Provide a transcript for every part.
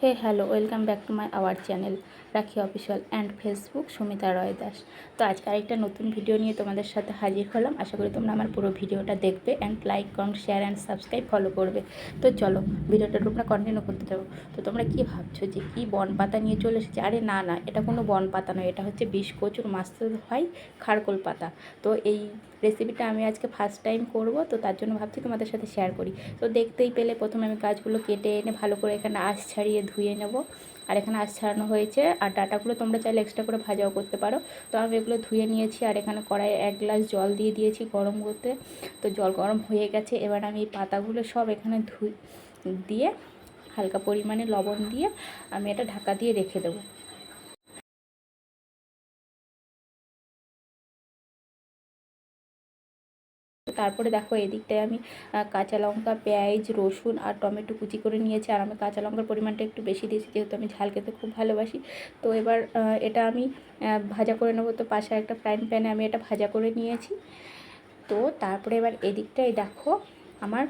Hey hello, welcome back to my our channel Rakhi official and Facebook Sumita Roy Das. তো আজকে আরেকটা নতুন video নিয়ে তোমাদের সাথে হাজির হলাম। আশা করি তোমরা আমার পুরো ভিডিওটা দেখবে and like comment share and subscribe follow করবে। তো চলো, ভিডিওটা তোমরা কন্টিনিউ করতে দেবো তো তোমরা কি ভাবছ যে কি বন পাতা নিয়ে চলে এসেছে? আরে না না, এটা কোনো বন পাতা নয়, এটা হচ্ছে বিষ, কচুর মাস্ত হয় খারকোল পাতা। তো এই রেসিপিটা আমি আজকে ফার্স্ট টাইম করব, তো তার জন্য ভাবছি তোমাদের সাথে শেয়ার করি। তো দেখতেই পেলে প্রথমে আমি গাছগুলো কেটে এনে ভালো করে এখানে আঁশ ছাড়িয়ে ধুয়ে নেব। আর এখানে আঁশ ছাড়ানো হয়েছে। আর ডাটাগুলো তোমরা চাইলে এক্সট্রা করে ভাজাও করতে পারো। তো আমি এগুলো ধুয়ে নিয়েছি আর এখানে কড়াইয়ে এক গ্লাস জল দিয়ে দিয়েছি গরম করতে তো জল গরম হয়ে গেছে। এবার আমি এই পাতাগুলো সব এখানে ধুই, দিয়ে হালকা পরিমাণে লবণ দিয়ে আমি এটা ঢাকা দিয়ে রেখে দেবো। তারপরে দেখো এদিকটায় আমি কাঁচা লঙ্কা, পেঁয়াজ, রসুন আর টমেটো কুচি করে নিয়েছি। আর আমি কাঁচা লঙ্কার পরিমাণটা একটু বেশি দিয়েছি, যেহেতু আমি ঝাল খেতে খুব ভালোবাসি। তো এবার এটা আমি ভাজা করে নেব। তো পাশে একটা ফ্রাইং প্যানে আমি এটা ভাজা করে নিয়েছি। তো তারপরে এবার এদিকটায় দেখো, আমার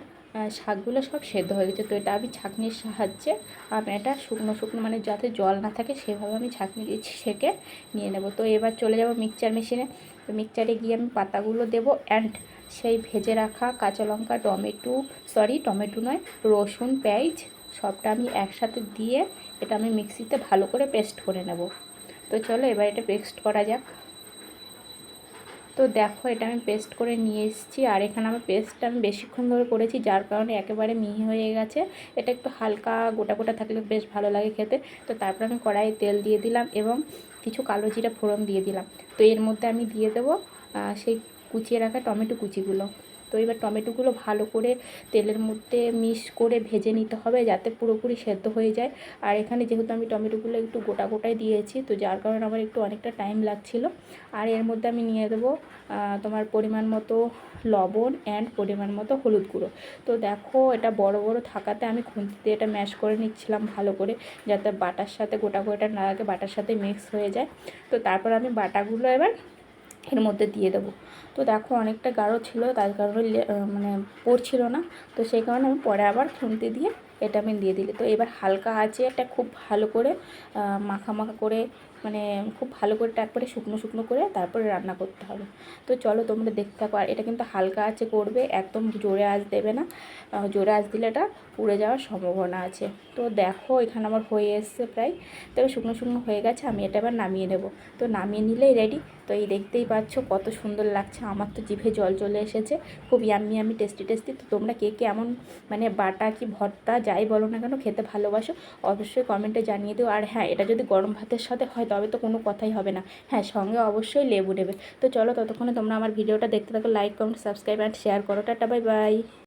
শাকগুলো সব সেদ্ধ হয়ে গেছে। তো এটা আমি ছাঁকনির সাহায্যে আমি, এটা শুকনো শুকনো মানে যাতে জল না থাকে সেভাবে আমি ছাঁকনি দিয়ে সেকে নিয়ে নেব। তো এবার চলে যাব মিক্সচার মেশিনে তো মিক্সচারে গিয়ে আমি পাতাগুলো দেবো অ্যান্ড সেই ভেজে রাখা কাঁচা লঙ্কা, টমেটো সরি টমেটো নয়, রসুন, পেঁয়াজ সবটা আমি একসাথে দিয়ে এটা আমি মিক্সিতে ভালো করে পেস্ট করে নেব। তো চলো এবার এটা পেস্ট করা যাক। তো দেখো, এটা আমি পেস্ট করে নিয়ে এসেছি। আর এখানে আমার পেস্টটা আমি বেশিক্ষণ ধরে করেছি, যার কারণে একেবারে মিহি হয়ে গেছে। এটা একটু হালকা গোটা গোটা থাকলে বেশ ভালো লাগে খেতে। তো তারপর আমি কড়াইয়ে তেল দিয়ে দিলাম এবং কিছু কালো জিরা ফোড়ন দিয়ে দিলাম। তো এর মধ্যে আমি দিয়ে দেবো সেই কুচিয়ে রাখা টমেটো কুচিগুলো। তো এবার টমেটোগুলো ভালো করে তেলের মধ্যে মিক্স করে ভেজে নিতে হবে যাতে পুরোপুরি সেদ্ধ হয়ে যায়। আর এখানে যেহেতু আমি টমেটোগুলো একটু গোটা গোটাই দিয়েছি, তো যার কারণে আমার একটু অনেকটা টাইম লাগছিল। আর এর মধ্যে আমি নিয়ে দেবো তোমার পরিমাণ মতো লবণ অ্যান্ড পরিমাণ মতো হলুদ গুঁড়ো। তো দেখো এটা বড় বড় থাকাতে আমি খুন্তিতে এটা ম্যাশ করে নিচ্ছিলাম ভালো করে, যাতে বাটার সাথে গোটা গোটা না লাগে, বাটার সাথে মিক্স হয়ে যায়। তো তারপর আমি বাটাগুলো এবার এর মধ্যে দিয়ে দেবো। তো দেখো অনেকটা গাঢ় ছিল, তার কারণে মানে পড়ছিল না। তো সেই কারণে আমি পরে আবার খুন্তি দিয়ে এটা আমি দিয়ে দিলি। তো এবার হালকা আছে এটা খুব ভালো করে মাখা মাখা করে মানে খুব ভালো করে তারপরে শুকনো শুকনো করে তারপরে রান্না করতে হবে। তো চলো তোমরা দেখতে থাকো, আর এটা কিন্তু হালকা আছে করবে, একদম জোরে আঁচ দেবে না। জোরে আঁচ দিলে এটা পুড়ে যাওয়ার সম্ভাবনা আছে। তো দেখো এখানে আমার হয়ে এসছে প্রায়। তবে শুকনো শুকনো হয়ে গেছে, আমি এটা এবার নামিয়ে নেব। তো নামিয়ে নিলেই রেডি তো এই দেখতেই পাচ্ছ কত সুন্দর লাগছে। আমার তো জিভে জল চলে এসেছে। খুব ইয়াম্মি আমি টেস্টি টেস্টি তো তোমরা কে কেমন মানে বাটা কি ভর্তা যাই বলো না কেন খেতে ভালোবাসো, অবশ্যই কমেন্টে জানিয়ে দিও। আর হ্যাঁ এটা যদি গরম ভাতের সাথে হয় তবে তো কোনো কথাই হবে না। হ্যাঁ সঙ্গে অবশ্যই লেবু নেবে তো চলো ততক্ষণে তোমরা আমার ভিডিওটা দেখতে থাকো। Like comment subscribe and share করো। Tata bye bye